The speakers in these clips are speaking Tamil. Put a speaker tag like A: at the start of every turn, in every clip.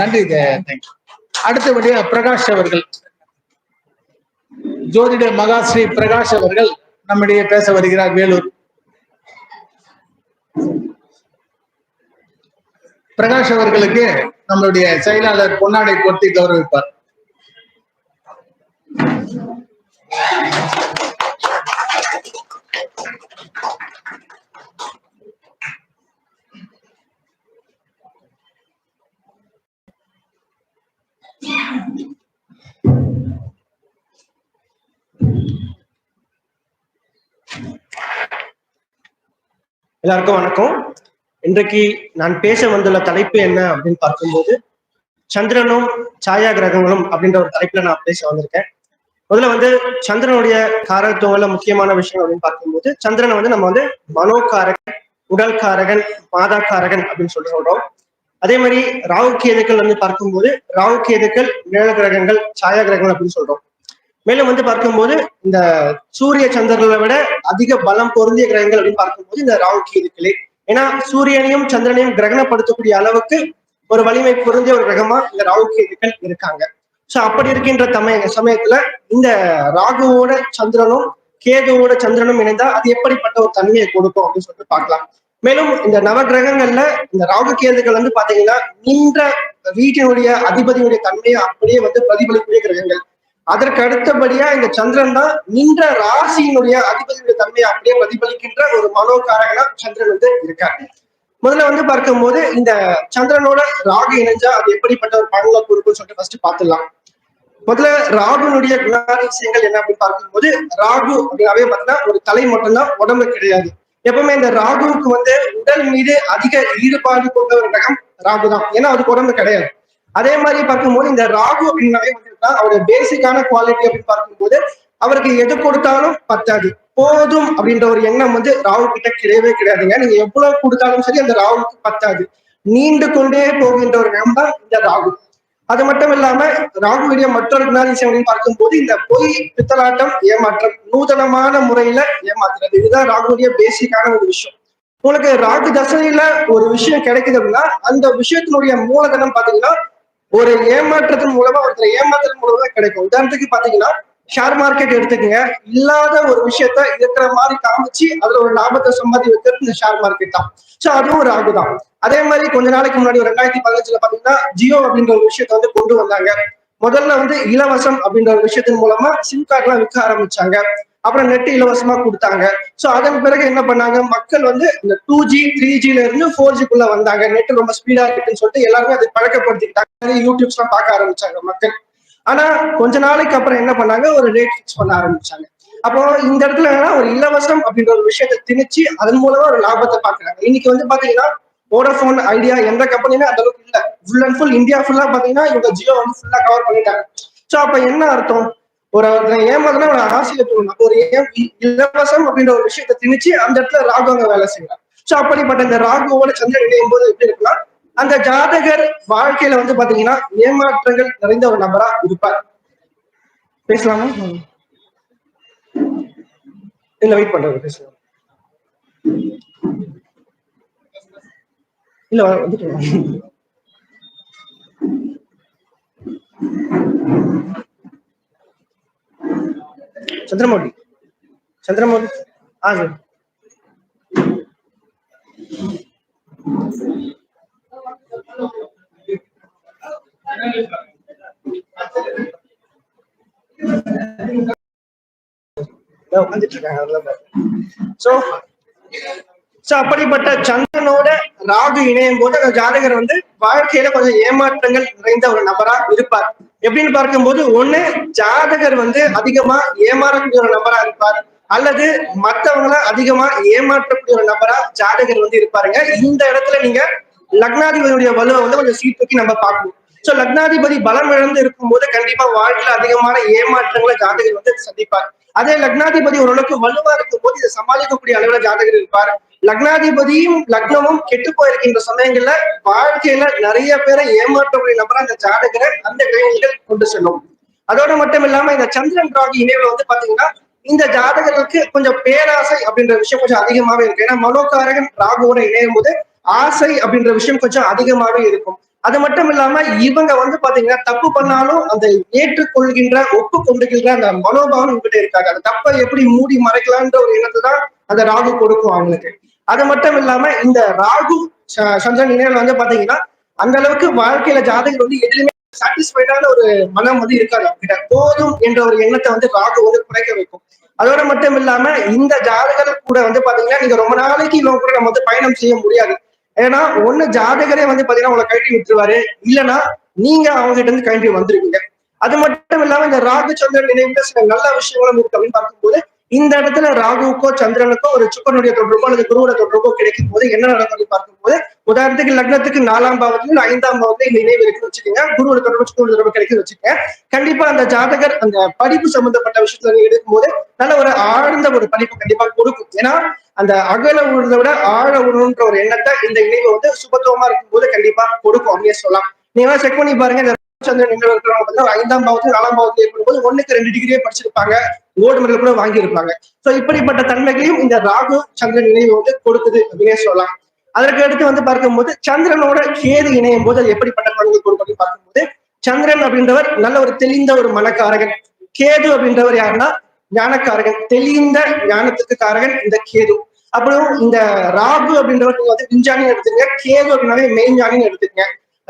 A: நன்றி தேங்க்யூ அடுத்தபடியா பிரகாஷ் அவர்கள். ஜோதிட மகாஸ்ரீ பிரகாஷ் அவர்கள் நம்மிடையே பேச வருகிறார் வேலூர். பிரகாஷ் அவர்களுக்கு நம்மளுடைய செயலாளர் பொன்னாடை பொருத்தி கௌரவிப்பார்.
B: எல்லாருக்கும் வணக்கம். இன்றைக்கு நான் பேச வந்துள்ள தலைப்பு என்ன அப்படின்னு பார்க்கும்போது சந்திரனும் சாயா கிரகங்களும் அப்படின்ற ஒரு தலைப்புல நான் பேச வந்திருக்கேன். முதல்ல வந்து சந்திரனுடைய காரகத்துவங்கள முக்கியமான விஷயம் அப்படின்னு பார்க்கும்போது சந்திரனை வந்து நம்ம வந்து மனோகாரகன் உடல் காரகன் மாதா காரகன் அப்படின்னு சொல்லி சொல்றோம். அதே மாதிரி ராகு கேதுக்கள் வந்து பார்க்கும்போது ராகு கேதுக்கள் நிழல் கிரகங்கள் சாயா கிரகங்கள் அப்படின்னு சொல்றோம். மேலும் வந்து பார்க்கும்போது இந்த சூரிய சந்திரனை விட அதிக பலம் பொருந்திய கிரகங்கள் அப்படின்னு பார்க்கும்போது இந்த ராகு கேதுக்களே ஏன்னா சூரியனையும் சந்திரனையும் கிரகணப்படுத்தக்கூடிய அளவுக்கு ஒரு வலிமை பொருந்திய ஒரு கிரகமா இந்த ராகு கேதுக்கள் இருக்காங்க. சோ அப்படி இருக்கின்ற தமய சமயத்துல இந்த ராகுவோட சந்திரனும் கேதுவோட சந்திரனும் இணைந்தா அது எப்படிப்பட்ட ஒரு தன்மையை கொடுக்கும் அப்படின்னு சொல்லிட்டு பார்க்கலாம். மேலும் இந்த நவகிரகங்கள்ல இந்த ராகு கேதுகள் வந்து பாத்தீங்கன்னா நின்ற வீட்டினுடைய அதிபதியுடைய தன்மையை அப்படியே வந்து பிரதிபலிக்கூடிய கிரகங்கள். அதற்கு அடுத்தபடியா இந்த சந்திரன் தான் நின்ற ராசியினுடைய அதிபதியுடைய தன்மையை அப்படியே பிரதிபலிக்கின்ற ஒரு மனோகாரகனா சந்திரன் வந்து இருக்காரு. முதல்ல வந்து பார்க்கும்போது இந்த சந்திரனோட ராகு இணைஞ்சா அது எப்படிப்பட்ட ஒரு பலனை கொடுக்கும்னு சொல்லிட்டு ஃபர்ஸ்ட் பார்த்துடலாம். முதல்ல ராகுனுடைய குணாதிசயங்கள் என்ன அப்படின்னு பார்க்கும்போது ராகு அப்படின்னாவே பார்த்தீங்கன்னா ஒரு தலை மட்டும்தான் உடம்பு கிடையாது. எப்பவுமே இந்த ராகுவுக்கு வந்து உடல் மீது அதிக ஈடுபாடு கொண்ட ஒரு ரகம் ராகு தான் ஏன்னா அதுக்கு உடம்பு கிடையாது. அதே மாதிரி பார்க்கும்போது இந்த ராகு அப்படின்னாவே வந்துட்டுனா அவருடைய பேசிக்கான குவாலிட்டி அப்படின்னு பார்க்கும்போது அவருக்கு எது கொடுத்தாலும் பத்தாது. போதும் அப்படின்ற ஒரு எண்ணம் வந்து ராகு கிட்ட கிடையவே கிடையாதுங்க. நீங்க எவ்வளவு கொடுத்தாலும் சரி அந்த ராகுக்கு பத்தாது. நீண்டு கொண்டே போகின்ற ஒரு கிரகம் தான் இந்த ராகு. அது மட்டும் இல்லாம ராகுடைய மற்றொரு குணாதிசயம் அப்படின்னு பார்க்கும்போது இந்த பொய் பித்தலாட்டம் ஏமாற்றம் நூதனமான முறையில ஏமாத்துறது. இதுதான் ராகுடைய பேசிக்கான ஒரு விஷயம். உங்களுக்கு ராகு தசையில ஒரு விஷயம் கிடைக்குது அப்படின்னா அந்த விஷயத்தினுடைய மூலதனம் பாத்தீங்கன்னா ஒரு ஏமாற்றத்தின் மூலமா ஒருத்தர் ஏமாற்றல் மூலமா கிடைக்கும். உதாரணத்துக்கு பாத்தீங்கன்னா ஷேர் மார்க்கெட் எடுத்துக்கங்க. இல்லாத ஒரு விஷயத்த இருக்கிற மாதிரி காமிச்சு அதுல ஒரு லாபத்தை சம்பாதி வைக்கிறது இந்த ஷேர் மார்க்கெட் தான். சோ அதுவும் ஒரு ஆகு தான். அதே மாதிரி கொஞ்ச நாளைக்கு முன்னாடி ஒரு ரெண்டாயிரத்தி பதினஞ்சுல பாத்தீங்கன்னா ஜியோ அப்படின்ற ஒரு விஷயத்த வந்து கொண்டு வந்தாங்க. முதல்ல வந்து இலவசம் அப்படின்ற ஒரு விஷயத்தின் மூலமா சிம் கார்டு எல்லாம் விற்க ஆரம்பிச்சாங்க. அப்புறம் நெட் இலவசமா கொடுத்தாங்க. சோ அதன் பிறகு என்ன பண்ணாங்க? மக்கள் வந்து இந்த டூ ஜி த்ரீ ஜில இருந்து ஃபோர் ஜிக்குள்ள வந்தாங்க. நெட் ரொம்ப ஸ்பீடா இருக்குன்னு சொல்லிட்டு எல்லாருமே அதை பழக்கப்படுத்திக்கிட்டாங்க. யூடியூப்ஸ் எல்லாம் பார்க்க ஆரம்பிச்சாங்க மக்கள். ஆனா கொஞ்ச நாளைக்கு அப்புறம் என்ன பண்ணாங்க? ஒரு ரேட் ஃபிக்ஸ் பண்ண ஆரம்பிச்சாங்க. அப்போ இந்த இடத்துல ஒரு இலவசம் அப்படின்ற ஒரு விஷயத்தை திணிச்சு அதன் மூலமா ஒரு லாபத்தை பாக்குறாங்க இன்னைக்கு வந்து பாத்தீங்கன்னா வோடபோன் ஐடியா எந்த கம்பெனியுமே அந்த அளவுக்கு இல்ல. ஃபுல் அண்ட் ஃபுல் இந்தியா ஃபுல்லா பாத்தீங்கன்னா இவங்க ஜியோ வந்து ஃபுல்லா கவர் பண்ணிட்டாங்க. சோ அப்ப என்ன அர்த்தம்? ஒரு ஏமாதுனா ஒரு ஆசையை தூணும் ஒரு இலவசம் அப்படின்ற ஒரு விஷயத்தை திணிச்சு அந்த இடத்துல ராகு அங்க வேலை செய்யலாம் சோ அப்படிப்பட்ட இந்த ராகுவோட சந்திரன் இணையும் போது எப்படி இருக்குன்னா அந்த ஜாதகர் வாழ்க்கையில வந்து பாத்தீங்கன்னா ஏமாற்றங்கள் நிறைந்த ஒரு நபரா இருப்பார். பேசலாமா? இல்ல வெயிட் பண்றது பேசலாம். இல்ல வந்துட்டு சந்திரமௌலி. சந்திரமௌலி. ஆ சார். உட்காந்துட்டு இருக்காங்க சோ சோ அப்படிப்பட்ட சந்திரனோட ராகு இணையும் போது அந்த ஜாதகர் வந்து வாழ்க்கையில கொஞ்சம் ஏமாற்றங்கள் நிறைந்த ஒரு நபரா இருப்பார். எப்படின்னு பார்க்கும்போது ஒண்ணு ஜாதகர் வந்து அதிகமா ஏமாறக்கூடிய ஒரு நபரா இருப்பார். அல்லது மற்றவங்கள அதிகமா ஏமாற்றக்கூடிய ஒரு நபரா ஜாதகர் வந்து இருப்பாருங்க. இந்த இடத்துல நீங்க லக்னாதிபதியுடைய வலுவை வந்து கொஞ்சம் சீர்தூக்கி நம்ம பார்க்கணும். சோ லக்னாதிபதி பலம் இழந்து இருக்கும்போது கண்டிப்பா வாழ்க்கையில அதிகமான ஏமாற்றங்களை ஜாதகர் வந்து சந்திப்பார். அதே லக்னாதிபதி ஓரளவுக்கு வலுவா இருக்கும் போது இதை சமாளிக்கக்கூடிய அளவுல ஜாதகர் இருப்பார். லக்னாதிபதியும் லக்னமும் கெட்டு போயிருக்கின்ற சமயங்கள்ல வாழ்க்கையில நிறைய பேரை ஏமாற்றக்கூடிய நபரா அந்த ஜாதகரை அந்த கிரகங்கள் கொண்டு செல்லும். அதோட மட்டும் இல்லாம இந்த சந்திரன் ராகி இணைவுல வந்து பாத்தீங்கன்னா இந்த ஜாதகர்களுக்கு கொஞ்சம் பேராசை அப்படின்ற விஷயம் கொஞ்சம் அதிகமாவே இருக்கு. ஏன்னா மனோகாரகன் ராகுவோட இணையும் போது ஆசை அப்படின்ற விஷயம் கொஞ்சம் அதிகமாவே இருக்கும். அது மட்டும் இல்லாம இவங்க வந்து பாத்தீங்கன்னா தப்பு பண்ணாலும் அந்த ஏற்றுக்கொள்கின்ற ஒப்பு கொண்டுகின்ற அந்த மனோபாவம் இவங்கிட்ட இருக்காது. அந்த தப்பை எப்படி மூடி மறைக்கலான்ற ஒரு எண்ணத்தை தான் அந்த ராகு கொடுக்கும் அவங்களுக்கு. அது மட்டும் இல்லாம இந்த ராகு ச- சந்திரன் இணையல் வந்து பாத்தீங்கன்னா அந்த அளவுக்கு வாழ்க்கையில ஜாதகர் வந்து எதுவுமே சாட்டிஸ்ஃபைடான ஒரு மனம் வந்து இருக்காது அவங்ககிட்ட போதும் என்ற ஒரு எண்ணத்தை வந்து ராகு வந்து குறைக்க வைக்கும். அதோட மட்டும் இல்லாம இந்த ஜாதகர் கூட வந்து பாத்தீங்கன்னா நீங்க ரொம்ப நாளைக்கு இவங்க கூட நம்ம வந்து பயணம் செய்ய முடியாது. ஏன்னா ஒண்ணு ஜாதகரே வந்து பாத்தீங்கன்னா உங்களை கழட்டி விட்டுருவாரு. இல்லைன்னா நீங்க அவங்க கிட்ட இருந்து கழட்டி வந்திருக்கீங்க அது மட்டும் இல்லாம இந்த ராகு சந்திரன் நினைவுல சில நல்ல விஷயங்களும் இருக்கு அப்படின்னு பார்க்கும்போது இந்த இடத்துல ராகுவுக்கோ சந்திரனுக்கோ ஒரு சுக்கனுடைய தொடர்போ அல்லது குருவோட தொடர்போ கிடைக்கும் போது என்ன நடக்கும் பார்க்கும் பார்க்கும்போது உதாரணத்துக்கு லக்னத்துக்கு நாலாம் பாவத்துல ஐந்தாம் பாவத்துல இந்த நினைவு இருக்குன்னு வச்சுக்கோங்க. குருவோட தொடர்பு சுக்கனோட தொடர்பு கிடைக்குன்னு வச்சுக்கோங்க. கண்டிப்பா அந்த ஜாதகர் அந்த படிப்பு சம்பந்தப்பட்ட விஷயத்துல நீங்க எடுக்கும்போது நல்ல ஒரு ஆழ்ந்த ஒரு படிப்பு கண்டிப்பா கொடுக்கும். ஏன்னா அந்த அகல உணர்ந்த விட ஆழ உணர்ன்ற ஒரு எண்ணத்தை இந்த இணைவு வந்து சுபத்துவமா இருக்கும்போது கண்டிப்பா கொடுக்கும் அப்படின்னு சொல்லலாம். நீங்க செக் பண்ணி பாருங்க. சந்திரன் நின்று இருக்கிறவங்க பார்த்தீங்கன்னா ஐந்தாம் பாவத்துல நாலாம் பாவத்துல இருக்கும்போது ஒண்ணுக்கு ரெண்டு டிகிரியே படிச்சிருப்பாங்க. கோல்டு கூட வாங்கியிருப்பாங்க. சோ இப்படிப்பட்ட தன்மைகளையும் இந்த ராகு சந்திரன் இணைவு வந்து கொடுக்குது அப்படின்னே சொல்லலாம். அதற்கு அடுத்து வந்து பார்க்கும்போது சந்திரனோட கேது இணையும் போது அது எப்படிப்பட்ட பலன்கள் கொடுக்கும் பார்க்கும்போது சந்திரன் அப்படின்றவர் நல்ல ஒரு தெளிந்த ஒரு மனக்காரகன். கேது அப்படின்றவர் யாருன்னா ஞானக்காரகன். தெளிந்த ஞானத்துக்கு காரகன் இந்த கேது. அப்புறம் இந்த ராகு அப்படின்றவர் நீங்க வந்து விஞ்ஞானின்னு எடுத்துங்க கேது அப்படின்னாவே மெய்ஞானின்னு எடுத்துக்கங்க.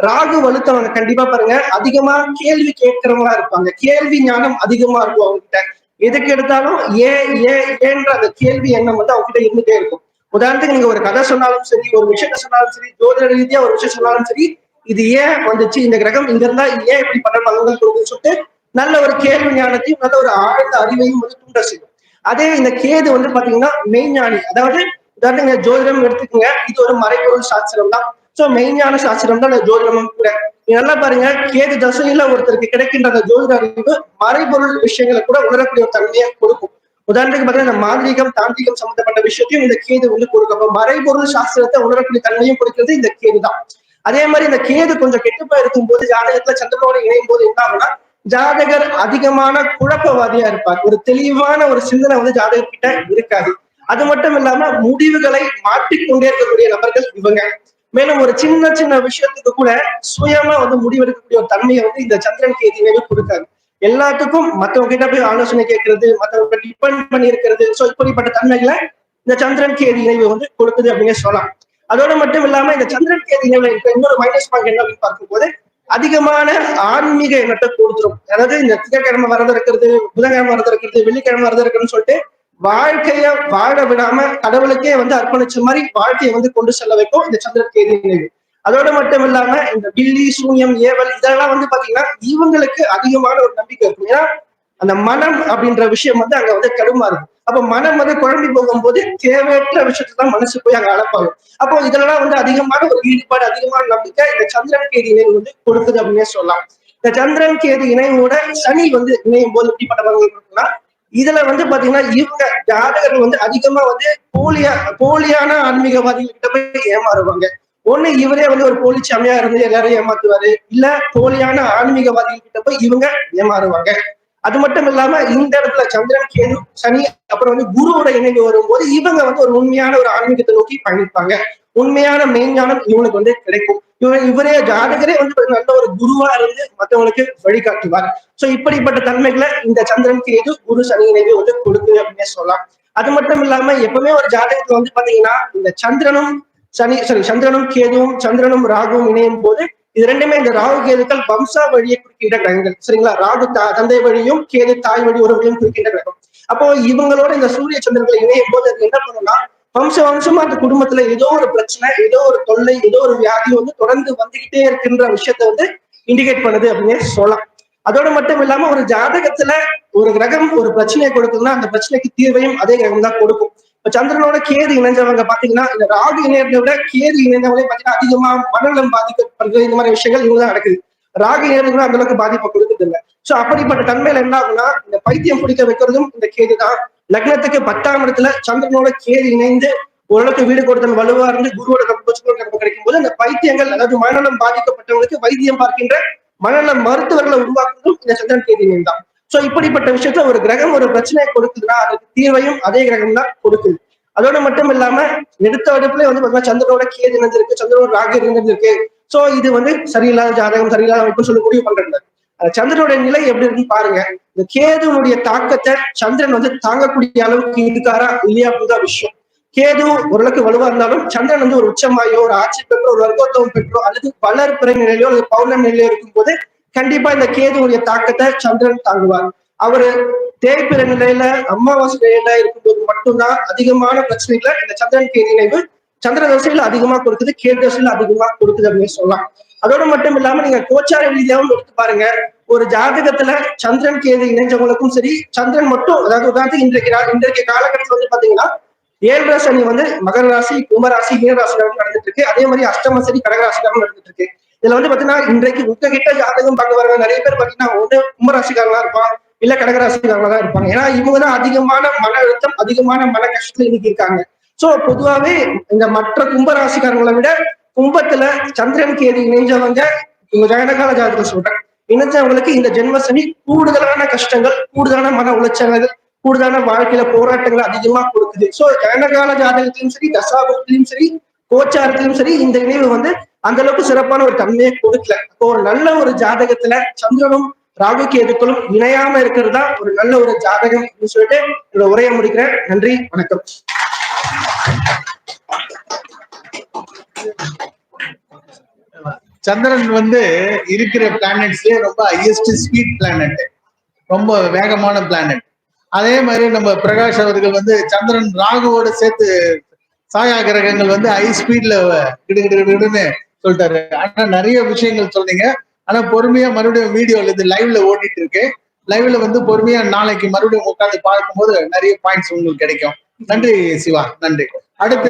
B: ராகு வலுத்தவங்க கண்டிப்பா பாருங்க. அதிகமா கேள்வி கேட்கிறவங்களா இருப்பாங்க. கேள்வி ஞானம் அதிகமா இருக்கும் அவங்க கிட்ட எதுக்கு எடுத்தாலும் ஏ ஏ ஏன்ற அந்த கேள்வி எண்ணம் வந்து அவங்க கிட்ட இருந்துட்டே இருக்கும். உதாரணத்துக்கு நீங்க ஒரு கதை சொன்னாலும் சரி ஒரு விஷயத்த சொன்னாலும் சரி ஜோதிட ரீதியா ஒரு விஷயம் சொன்னாலும் சரி இது ஏன் வந்துச்சு? இந்த கிரகம் இங்க இருந்தா ஏன் இப்படி பல பலன்கள் கொடுக்குன்னு சொல்லிட்டு நல்ல ஒரு கேள்வி ஞானத்தையும் நல்ல ஒரு ஆழ்ந்த அறிவையும் வந்து தூண்ட செய்யும். அதே இந்த கேது வந்து பாத்தீங்கன்னா மெய்ஞானி. அதாவது உதாரணத்துக்கு ஜோதிடம் எடுத்துக்கோங்க. இது ஒரு மறைபொருள் சாஸ்திரம் தான். சோ மெய்ஞான சாஸ்திரம் தான் ஜோதிடமும் கூட நீங்க நல்லா பாருங்க கேது தசையில ஒருத்தருக்கு கிடைக்கின்ற அந்த ஜோதிட அறிவு மறைபொருள் விஷயங்களை கூட உணரக்கூடிய ஒரு தன்மையை கொடுக்கும். உதாரணத்துக்கு பாத்தீங்கன்னா இந்த மாந்திரிகம் தாந்திரிகம் சம்பந்தப்பட்ட விஷயத்தையும் இந்த கேது வந்து கொடுக்கும். மறைபொருள் சாஸ்திரத்தை உணரக்கூடிய தன்மையும் கொடுக்கிறது இந்த கேது தான். அதே மாதிரி இந்த கேது கொஞ்சம் கெட்டுப்பா இருக்கும் போது ஜாதகத்துல சந்திரனோட இணையும் போது என்ன ஆகும்னா ஜாதகர் அதிகமான குழப்பவாதியா இருப்பார். ஒரு தெளிவான ஒரு சிந்தனை வந்து ஜாதகர் கிட்ட இருக்காது. அது மட்டும் இல்லாம முடிவுகளை மாற்றிக்கொண்டே இருக்கக்கூடிய நபர்கள் இவங்க. மேலும் ஒரு சின்ன சின்ன விஷயத்துக்கு கூட சுயமா வந்து முடிவெடுக்கக்கூடிய ஒரு தன்மையை வந்து இந்த சந்திரன் கேதினவே கொடுக்காது. எல்லாத்துக்கும் மத்தவங்க கிட்ட போய் ஆலோசனை கேட்கறது மத்தவங்க டிபெண்ட் பண்ணி இருக்கிறது சோ இப்படிப்பட்ட தன்மைகளை இந்த சந்திரன் கேதி இணைவு வந்து கொடுக்குது அப்படின்னு சொல்லலாம். அதோட மட்டும் இல்லாம இந்த சந்திரன் கேதி இணைவுல இருக்க இன்னொரு மைனஸ் பாயிண்ட் என்ன அப்படின்னு பார்க்கும்போது அதிகமான ஆன்மீக எண்ணத்தை கொடுத்துரும். அதாவது இந்த திங்கக்கிழமை வரது இருக்கிறது புதன்கிழமை வரது இருக்கிறது வெள்ளிக்கிழமை வரது இருக்குன்னு சொல்லிட்டு வாழ்க்கைய வாழ விடாம கடவுளுக்கே வந்து அர்ப்பணிச்ச மாதிரி வாழ்க்கையை வந்து கொண்டு செல்ல வைக்கும் இந்த சந்திரகேதி நினைவு அதோட மட்டும் இல்லாம இந்த பில்லி சூன்யம் ஏவல் இதெல்லாம் வந்து பாத்தீங்கன்னா இவங்களுக்கு அதிகமான ஒரு நம்பிக்கை இருக்கும். ஏன்னா அந்த மனம் அப்படின்ற விஷயம் வந்து அங்க வந்து கடுமா இருக்கும். அப்ப மனம் வந்து குழம்பி போகும்போது தேவையற்ற விஷயத்தை தான் மனசு போய் அங்க அளப்பாங்க அப்போ இதெல்லாம் வந்து அதிகமான ஒரு ஈடுபாடு அதிகமான நம்பிக்கை இந்த சந்திரன் கேதி இணைவு வந்து கொடுக்குது அப்படின்னே சொல்லலாம். இந்த சந்திரன் கேதி இணைவோட சனி வந்து இணையும் போது எப்படிப்பட்ட பலன்கள் இருக்குன்னா இதுல வந்து பாத்தீங்கன்னா இவங்க ஜாதகர்கள் வந்து அதிகமா வந்து போலியா போலியான ஆன்மீகவாதிகள் கிட்ட போய் ஏமாறுவாங்க. ஒண்ணு இவரே வந்து ஒரு போலி சாமியா இருந்து எல்லாரும் ஏமாத்துவாரு. இல்ல போலியான ஆன்மீகவாதிகள் கிட்ட போய் இவங்க ஏமாறுவாங்க. அது மட்டும் இல்லாம இந்த இடத்துல சந்திரன் கேது சனி அப்புறம் வந்து குருவோட இணைந்து வரும்போது இவங்க வந்து ஒரு உண்மையான ஒரு ஆன்மீகத்தை நோக்கி பயணிப்பாங்க. உண்மையான மெய்ஞானம் இவனுக்கு வந்து கிடைக்கும். இவன் இவரே ஜாதகரே வந்து நல்ல ஒரு குருவா இருந்து மத்தவங்களுக்கு வழிகாட்டுவார். சோ இப்படிப்பட்ட தன்மைகளை இந்த சந்திரன் கேது குரு சனி இணைவு வந்து கொடுக்குது அப்படின்னே சொல்லலாம். அது மட்டும் இல்லாம எப்பவுமே ஒரு ஜாதகத்துல வந்து பாத்தீங்கன்னா இந்த சந்திரனும் சனி சாரி சந்திரனும் கேதுவும் சந்திரனும் ராகுவும் இணையும் போது இது ரெண்டுமே இந்த ராகு கேதுக்கள் வம்சா வழியை குறிக்கின்ற கிரகங்கள். சரிங்களா? ராகு தா- தந்தை வழியும் கேது தாய் வழி உறவுகளையும் குறிக்கின்ற கிரகம். அப்போ இவங்களோட இந்த சூரிய சந்திரன்கள் இணையும் போது அது என்ன பண்ணும்னா வம்ச வம்சமா அந்த குடும்பத்துல ஏதோ ஒரு பிரச்சனை ஏதோ ஒரு தொல்லை ஏதோ ஒரு வியாதி வந்து தொடர்ந்து வந்துகிட்டே இருக்கின்ற விஷயத்த வந்து இண்டிகேட் பண்ணுது அப்படின்னு சொல்லலாம். அதோட மட்டும் இல்லாம ஒரு ஜாதகத்துல ஒரு கிரகம் ஒரு பிரச்சனையை கொடுக்குதுன்னா அந்த பிரச்சனைக்கு தீர்வையும் அதே கிரகம் தான் கொடுக்கும். இப்ப சந்திரனோட கேது இணைஞ்சவங்க பாத்தீங்கன்னா இந்த ராகு இணையத்தை விட கேது இணைந்தவங்களே பாத்தீங்கன்னா அதிகமா மனநலம் பாதிக்கப்படுறது இந்த மாதிரி விஷயங்கள் இவங்க தான் நடக்குது. ராகு இணையத்துக்கு அந்த அளவுக்கு பாதிப்பை கொடுக்குறது இல்ல சோ அப்படிப்பட்ட தன்மையில என்ன ஆகும்னா இந்த பைத்தியம் பிடிக்க வைக்கிறதும் இந்த கேது தான் லக்னத்துக்கு பத்தாம் இடத்துல சந்திரனோட கேது இணைந்து ஓரளவுக்கு வீடு கொடுத்தல் வலுவா இருந்து குருவோட கிடைக்கும் போது அந்த பைத்தியங்கள் அதாவது மனநலம் பாதிக்கப்பட்டவங்களுக்கு வைத்தியம் பார்க்கின்ற மனநல மருத்துவர்களை உருவாக்குவதும் இந்த சந்திரன் கேது இணைந்தான். சோ இப்படிப்பட்ட விஷயத்துல ஒரு கிரகம் ஒரு பிரச்சனையை கொடுக்குதுன்னா அதுக்கு தீர்வையும் அதே கிரகம் தான் கொடுக்குது. அதோட மட்டும் இல்லாம நெடுத்த அடுப்புல வந்து பாத்தீங்கன்னா சந்திரனோட கேது இணைஞ்சிருக்கு சந்திரனோட ராகு இணைஞ்சிருக்கு. சோ இது வந்து சரியில்லாத ஜாதகம் சரியில்லாத அமைப்பு சொல்லி முடிவு பண்றது சந்திரனுடைய நிலை எப்படி இருக்குன்னு பாருங்க. இந்த கேதுனுடைய தாக்கத்தை சந்திரன் வந்து தாங்கக்கூடிய அளவுக்கு இருக்காரா இல்லையா அப்படிதான் விஷயம். கேது ஓரளவுக்கு வலுவா இருந்தாலும் சந்திரன் வந்து ஒரு உச்சமாயோ ஒரு ஆட்சி பெற்றோ ஒரு வர்க்கோத்தவம் பெற்றோ அல்லது வளர்ப்பிறை நிலையிலோ அல்லது பௌர்ணமி நிலையோ இருக்கும்போது கண்டிப்பா இந்த கேதுவுடைய தாக்கத்தை சந்திரன் தாங்குவார். அவரு தேய்பிற நிலையில அமாவாசை நிலையில இருக்கும்போது மட்டும்தான் அதிகமான பிரச்சனைகளை இந்த சந்திரன் கேது இணைவு சந்திர தசையில அதிகமா கொடுக்குது கேது தசையில அதிகமா கொடுக்குது அப்படின்னு சொல்லலாம். அதோட மட்டும் இல்லாம நீங்க கோச்சார ரீதியாகவும் எடுத்து பாருங்க. ஒரு ஜாதகத்துல சந்திரன் கேது இணைஞ்சவங்களுக்கும் சரி சந்திரன் மட்டும் அதாவது உதாரணத்துக்கு இன்றைக்கு நா- இன்றைக்கு காலகட்டத்தில் வந்து பாத்தீங்கன்னா ஏழரை சனி வந்து மகர ராசி கும்பராசி மீனராசிக்காரங்க நடந்துட்டு இருக்கு. அதே மாதிரி அஷ்டம சனி கடகராசிக்காரங்க நடந்துட்டு இருக்கு. இதுல வந்து பாத்தீங்கன்னா இன்றைக்கு உங்ககிட்ட ஜாதகம் பார்க்க வர நிறைய பேர் பாத்தீங்கன்னா ஒண்ணு கும்பராசிக்காரங்களா இருப்பான் இல்ல கடகராசிக்காரங்களா தான் இருப்பாங்க. ஏன்னா இவங்க தான் அதிகமான மன அழுத்தம் அதிகமான மன கஷ்டத்துல இன்னைக்கு இருக்காங்க. சோ பொதுவாவே இந்த மற்ற கும்பராசிக்காரங்களை விட கும்பத்துல சந்திரன் கேது இணைஞ்சவங்க உங்க ஜனகால ஜாதகம் சொல்றேன். இணைஞ்சவங்களுக்கு இந்த ஜென்மசனி கூடுதலான கஷ்டங்கள் கூடுதலான மன உளைச்சல்கள் கூடுதலான வாழ்க்கையில போராட்டங்கள் அதிகமா கொடுக்குது. சோ ஜனகால ஜாதகத்திலும் சரி தசாபத்திலும் சரி கோச்சாரத்திலும் சரி இந்த இணைவு வந்து அந்த அளவுக்கு சிறப்பான ஒரு தன்மையை கொடுக்கல. அப்போ ஒரு நல்ல ஒரு ஜாதகத்துல சந்திரனும் ராகு கேதுக்களும் இணையாம இருக்கிறது தான் ஒரு நல்ல ஒரு ஜாதகம் அப்படின்னு சொல்லிட்டு உரையை முடிக்கிறேன். நன்றி வணக்கம்.
A: சந்திரன் வந்து இருக்கிற பிளானட்ஸ்லயே ரொம்ப ஹையஸ்ட் ஸ்பீட் பிளானட் ரொம்ப வேகமான பிளானட் அதே மாதிரி நம்ம பிரகாஷ் அவர்கள் வந்து சந்திரன் ராகுவோட சேர்த்து சாயா கிரகங்கள் வந்து ஹை ஸ்பீட்ல கிடுகிடுன்னு சொல்லிட்டாரு. ஆனா நிறைய விஷயங்கள் சொன்னீங்க. ஆனா பொறுமையா மறுபடியும் வீடியோல இது லைவ்ல ஓடிட்டு இருக்கு. லைவ்ல வந்து பொறுமையா நாளைக்கு மறுபடியும் உட்காந்து பார்க்கும்போது நிறைய பாயிண்ட்ஸ் உங்களுக்கு கிடைக்கும். நன்றி சிவா. நன்றி. அடுத்து